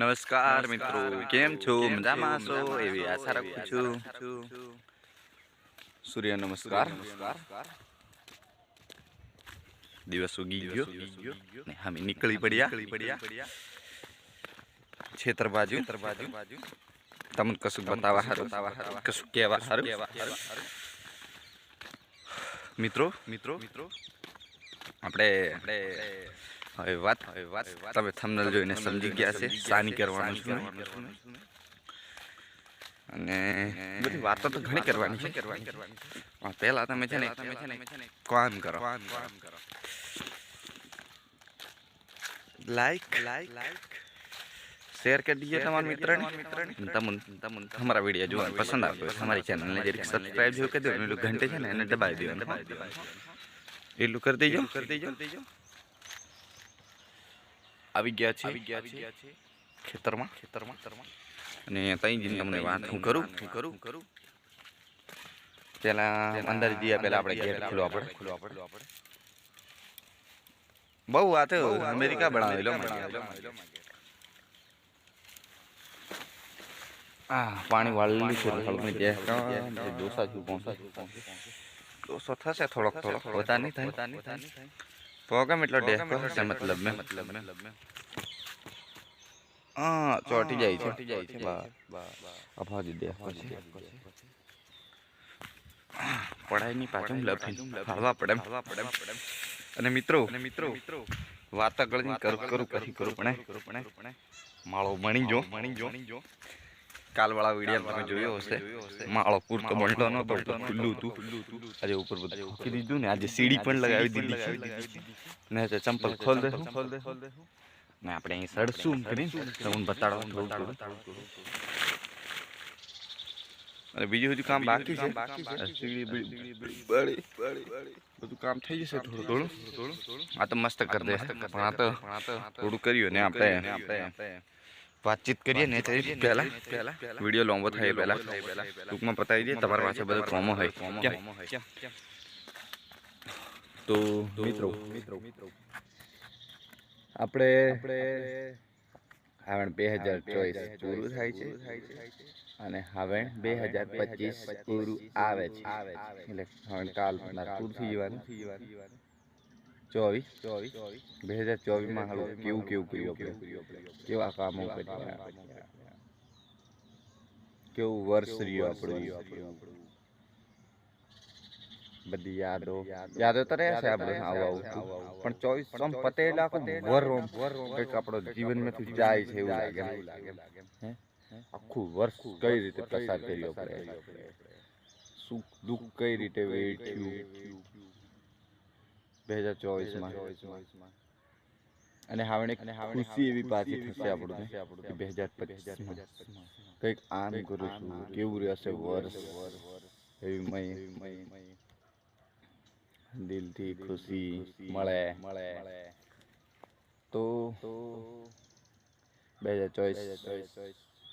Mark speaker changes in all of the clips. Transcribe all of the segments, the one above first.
Speaker 1: નમસ્કાર મિત્રો કેમ છો? મજામાં છો? એવી આશા રાખું છું. સૂર્ય નમસ્કાર. દિવસ ઉગી ગયો ને અમે નીકળી પડ્યા. છેતર બાજુ બાજુ તમને કશું બતાવવા હારું? કશું કહેવા હારું? મિત્રો મિત્રો મિત્રો આપણે આપણે હવે વાત હવે વાત તમે થંબનેલ જોઈને સમજી ગયા છે સાની કરવાનું છે અને બધી વાતો તો ઘણી કરવાની છે કરવાની પણ પહેલા તમે છે ને તમે છે ને કામ કરો કામ કરો લાઈક લાઈક લાઈક શેર કરી દીજો તમારા મિત્રને તમને તમને તમારા વીડિયો જોવાનું પસંદ આવતો હોય તમારી ચેનલને જરીક સબસ્ક્રાઇબ જો કરી દો એટલું ઘંટે છે ને એને દબાવી દો દબાવી દો એટલું કરી દેજો કરી દેજો દેજો આવી ગયા છે આવી ગયા છે ખેતરમાં. ખેતરમાં. ખેતરમાં અને ત્યાં જઈને તમને વાત હું કરું. હું કરું. કરું પેલા અંદર જઈએ પેલા આપણે ગેટ ખોલો આપણે. ખોલો આપણે. બહુ વાત અમેરિકા બનાવેલો હા પાણી વાળેલું છે હળવું જે ડોસા જો પહોંચા. ડોસો થશે થોડોક થોડોક. વધારે નહીં થાય. પોગમ એટલો ડેકો છે મતલબ મે મતલબ મે હા ચોટી જાય છે ચોટી જાય છે બા અભાજી ડેકો છે પડાયની પાછું લફી હળવા પડે હળવા પડે અને મિત્રો અને મિત્રો મિત્રો વાત આગળ કરું કરું પછી કરું પણ પણ માળો મણી જો મણી જો કાલવાળા વીડિયો તમે જોયો હશે. માળો પૂરતો બંડલો નતો ખુલ્લું હતું. આજે ઉપર બધું મૂકી દીધું ને આજે સીડી પણ લગાવી દીધી. ને તે ચંપલ ખોલ દે ખોલ દે. ને આપણે અહીં સડશું કરીને તમને બતાડવા થોડું અને બીજું હજુ કામ બાકી છે? બધું કામ થઈ જશે થોડું થોડું. આ તો મસ્ત કરી દે. પણ આ તો થોડું કર્યું ને આપણે. આપણે. વાતચીત કરીએ ને તે પહેલા. પહેલા. વીડિયો લાંબો થાય પહેલા. ટૂંકમાં પતાવી દઈએ તમારી પાસે બધું કોમો હોય. તો મિત્રો આપણે હાવણ બે હજાર ચોવીસ પૂરું થાય છે અને હાવણ બે હજાર પચીસ પૂરું આવે છે. એટલે હવે કાલ પૂરું થઈ જવાનું. ચોવીસ. ચોવીસ. બે હજાર ચોવીસમાં હાલું કેવું કેવું કર્યું આપણે કેવા? કામો કર્યા? કેવું વર્ષ રહ્યું આપણું? બધી યાદો? યાદો. તો રહેશે આપણે આવું આવું. પણ ચોવીસ સમ પતે એટલે વર કંઈક આપણો જીવનમાંથી જાય છે એવું લાગે. આખું વર્ષ કઈ રીતે પસાર કર્યું આપણે? સુખ દુઃખ કઈ રીતે વેઠ્યું? બે હજાર ચોવીસમાં અને હાવણે ખુશી એવી પાછી થશે આપણું કે બે હજાર પચીસમાં કંઈક આમ કરું છું કેવું રહેશે વર્ષ? એવી મય. દિલથી ખુશી મળે. મળે. તો બે હજાર ચોવીસ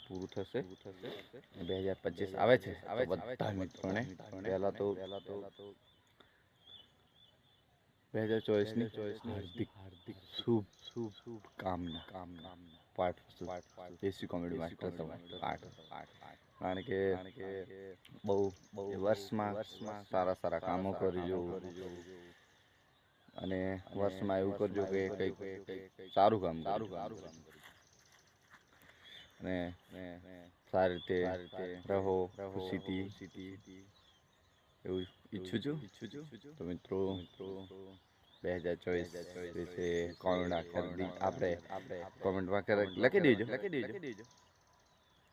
Speaker 1: પૂરું થશે. બે હજાર પચીસ આવે છે. આવે બધા મિત્રોને પહેલા તો પહેલા તો બે હજાર ચોવીસની હાર્દિક હાર્દિક શુભ શુભ શુભ કામના. કામના. પાઠ દેશી કોમેડી માસ્ટર પાઠ. કારણ કે બહુ બહુ વર્ષમાં વર્ષમાં સારા સારા કામો કરજો અને વર્ષમાં એવું કરજો કે કંઈક સારું કામ સારું સારું કામ અને સારી રીતે રહો ખુશીથી. એવું ઈચ્છું છું. ઈચ્છું છું. તો મિત્રો મિત્રો બે હજાર ચોવીસ વિશે કોમેન્ટ કરી આપણે કોમેન્ટમાં લખી દેજો. લખી દેજો.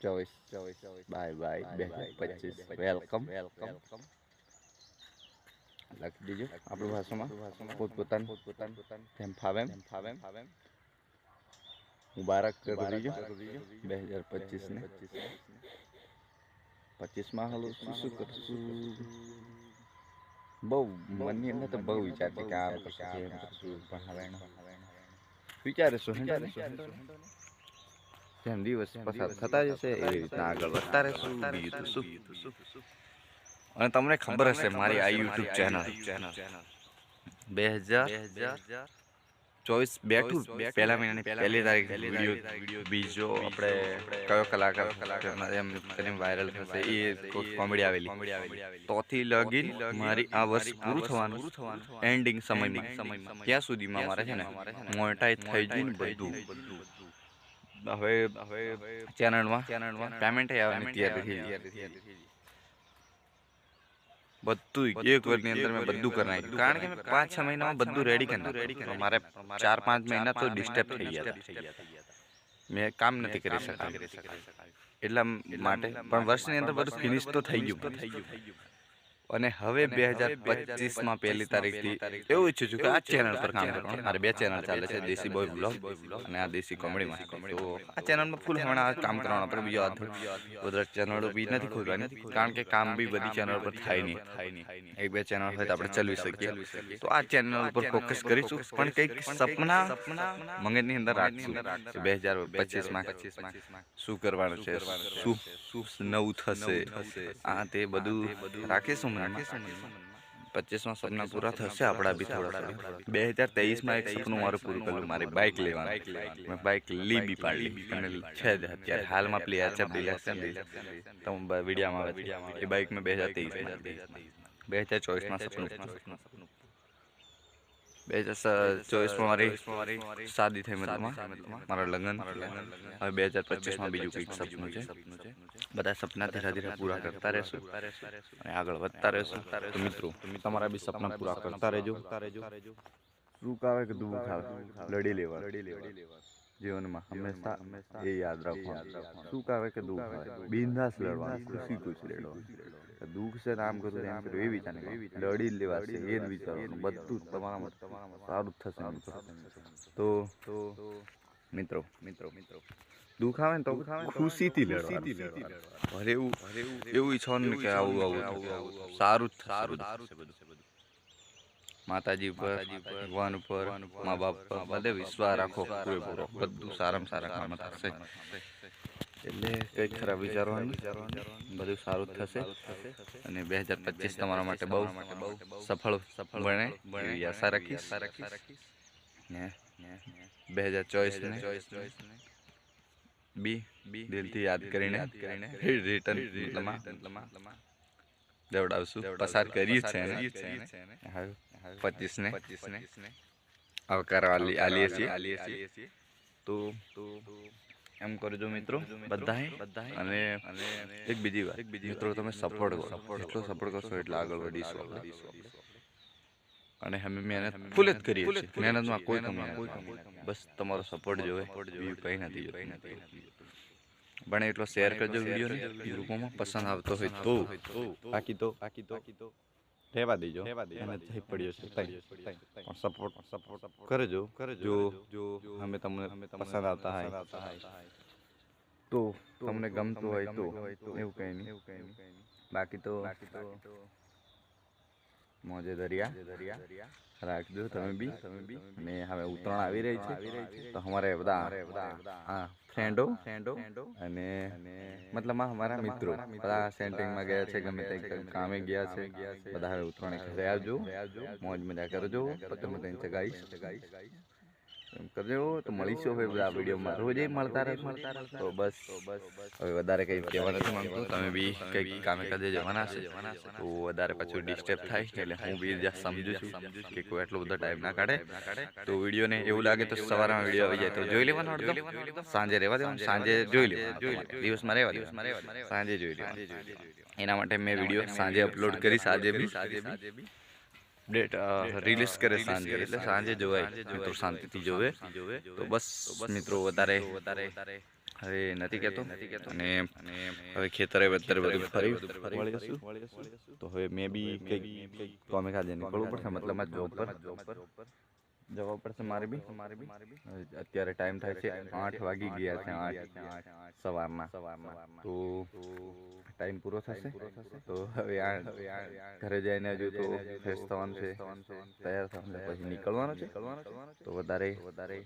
Speaker 1: ચોવીસ. ચોવીસ બાય બાય. બે હજાર પચીસ. વેલકમ વેલકમ લખી દેજો આપણી ભાષામાં. પોતપોતાનું. પોતપોતાનું. તેમ ફાવે ફાવે ફાવે મુબારક કરી દેજો બે હજાર પચીસ ને પચીસમાં હાલો શું શું કરશું બહુ મનની અંદર તો બહુ વિચાર છે કે આ કરશું પણ હવે વિચારીશું જેમ દિવસ પસાર થતા જશે એવી રીતના આગળ વધતા રહેશું બીજું શું? અને તમને ખબર હશે મારી આ યુટ્યુબ ચેનલ. બે હજાર ચોવીસ બેઠું પહેલા મહિનાની પહેલી તારીખ વીડિયો બીજો આપણે કયો કલાકાર કલાકાર એમ કરીને વાયરલ થશે. એ કોમેડી આવેલી. તોથી લગીન મારી આ વર્ષ પૂરું થવાનું એન્ડિંગ સમયમાં. સમયમાં. ત્યાં સુધીમાં મારે છે ને મોટાઈ થઈ ગયું બધું. હવે હવે ચેનલમાં ચેનલમાં પેમેન્ટ આવે તૈયારી થઈ ગઈ બધું એક વર્ષની અંદર મેં બધું કરી નાખ્યું કારણ કે મેં પાંચ છ મહિનામાં બધું રેડી કરી નાખ્યું મારે ચાર પાંચ મહિના તો ડિસ્ટર્બ થઈ ગયા મેં કામ નથી કરી શકાય એટલા માટે પણ વર્ષની અંદર બધું ફિનિશ તો થઈ ગયું થઈ ગયું. અને હવે બે હજાર પચીસમાં પહેલી તારીખથી એવું ઈચ્છું છું કે આ ચેનલ પર કામ કરવાનું. મારે બે ચેનલ ચાલે છે દેશી બોય બ્લોગ અને આ દેશી કોમેડીમાં તો આ ચેનલમાં ફૂલ હમણાં કામ કરવાનું આપણે બીજો બધા ચેનલો બી નથી ખોલવાની કારણ કે કામ બી બધી ચેનલ પર થાય નહીં. એક બે ચેનલ હોય તો આપણે ચલાવી શકીએ. તો આ ચેનલ ઉપર ફોકસ કરીશું. પણ કંઈક સપના મગજની અંદર રાખશું. બે હજાર પચીસમાં શું કરવાનું છે? શું શું? નવું થશે? આ તે બધું રાખીશું મનમાં પચીસમાં સપના પૂરા થશે આપણા બી થોડા બે હજાર તેવીસમાં એક સપનું મારું પૂરું કર્યું મારી બાઇક લેવાનું. મેં બાઇક લી બી પાડી. અને છે જ અત્યારે હાલમાં પેલી એચએફ ડિલેક્સ છે તો વિડીયામાં આવે છે એ બાઇક મેં બે હજાર તેવીસમાં બે હજાર ચોવીસમાં સપનું બે હજાર ચોવીસમાં મારી શાદી થઈ મતલબમાં મારા લગ્ન. હવે બે હજાર પચીસમાં બીજું કંઈક સપનું છે. બધા સપના ધીરે ધીરે પૂરા કરતા રહેશું. અને આગળ વધતા રહેશું. તો મિત્રો તમારા બી સપના પૂરા કરતા રહેજો. સુખ આવે કે દુઃખ આવે લડી લેવા. લડી લેવા. જીવનમાં હંમેશા એ યાદ રાખવાનું. સુખ આવે કે દુઃખ આવે બિંદાસ લડવાનું. ખુશી ખુશ લડવાનું. દુઃખ છે નામ કરું એમ કરું એ વિચાર લડી લેવા છે એ જ વિચારવાનું બધું જ તમારા સારું થશે તો મિત્રો મિત્રો મિત્રો. દુઃખ આવે ને તો ખુશીથી લડવાનું. અરે એવું એવું ઈચ્છવાનું કે આવું આવું સારું જ સારું સારું છે બધું. માતાજી ઉપર ભગવાન ઉપર મા બાપ પર બધે વિશ્વાસ રાખો પૂરેપૂરો. બધું સારામાં સારા કામ થશે. એટલે કંઈ ખરાબ વિચારવાનું. બધું સારું થશે. અને બે હજાર પચીસ તમારા માટે બહુ સફળ સફળ બને એવી આશા રાખીશ. ને બે હજાર ચોવીસ ને બી બી દિલથી યાદ કરીને રિટર્ન દેવડાવશું પસાર કરીએ છે ને? પચીસ ને પચીસ ને? આવકાર આલી આલીએ છીએ. આલીએ છીએ તો એમ કરજો મિત્રો? બધાએ? અને એક બીજી વાત મિત્રો તમે સપોર્ટ કરો. એટલો સપોર્ટ કરશો એટલે આગળ વધીશું અને અમે મહેનત ફૂલ જ કરીએ છીએ. મહેનતમાં કોઈ કમી બસ તમારો સપોર્ટ જોવે. બીજું કંઈ નથી નથી બને એટલો શેર કરજો વિડીયોને. ગ્રુપોમાં પસંદ આવતો હોય તો. બાકી તો. બાકી તો. રહેવા દેજો. એને થઈ પડ્યો છે. પણ સપોર્ટ સપોર્ટ કરજો. કરજો. જો અમે તમને પસંદ આવતા હોય. તો તમને ગમતું હોય તો એવું કંઈ નહીં. બાકી તો મોજે દરિયા. દરિયા. રાખજો તમે બી. તમે બી. ને હવે ઉત્તરાયણ આવી રહી છે. તો અમારે બધા હા ફ્રેન્ડો ફ્રેન્ડો અને મતલબ અમારા મિત્રો. બધા સેન્ટિંગમાં ગયા છે ગમે તે કામે ગયા છે. બધા હવે ઉત્તરાયણ ઘરે આવજો. મોજ મજા કરજો. પતંગ પતંગ ચગાવીશ. એમ કરજો તો મળીશું હવે આ વિડીયોમાં. રોજે મળતા રહે તો બસ હવે વધારે કંઈ કહેવા નથી માંગતો. તમે બી કંઈક કામે કાજે જવાના છે. તો વધારે પાછું ડિસ્ટર્બ થાય એટલે હું બી જ્યાં સમજુ છું કે કોઈ એટલો બધો ટાઈમ ના કાઢે તો વિડીયોને એવું લાગે તો સવારમાં વીડિયો આવી જાય. તો જોઈ લેવાનો અડધો સાંજે રહેવા દેવાનું? સાંજે જોઈ લેવાનું. દિવસમાં રહેવા દેવાનું. સાંજે જોઈ લેવાનું. એના માટે મેં વીડિયો સાંજે અપલોડ કરી સાંજે બી. સાંજે બી. ડેટ રિલીઝ કરે સાંજે. એટલે સાંજે જોવાય. મિત્રો શાંતિથી જોવે. તો બસ મિત્રો વધારે વધારે હવે નથી કહેતો. અને હવે ખેતરે વેતરે બધું ફરી તો હવે મેં બી કંઈક કોમે ખાજે નીકળવું પડશે મતલબ જોબ પર. જવા પડશે મારે બી. મારે બી. અત્યારે ટાઈમ થાય છે આઠ વાગી ગયા છે આઠ સવારના સવારના તો ટાઈમ પૂરો થશે? તો હવે આ ઘરે જઈને હજુ તો ફ્રેશ થવાનું છે. તૈયાર થવાનું પછી નીકળવાનું છે? તો વધારે વધારે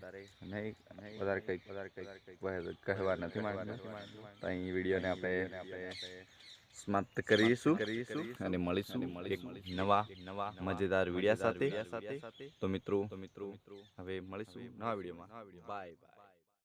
Speaker 1: નહીં વધારે કંઈક વધારે કંઈક કહેવા નથી માંગતા. તો અહીં વિડીયોને આપણે સમાપ્ત કરીશું કરીશું અને મળીશું એક નવા નવા મજેદાર વિડિયા સાથે. તો મિત્રો તો મિત્રો હવે મળીશું નવા વિડીયોમાં. Bye bye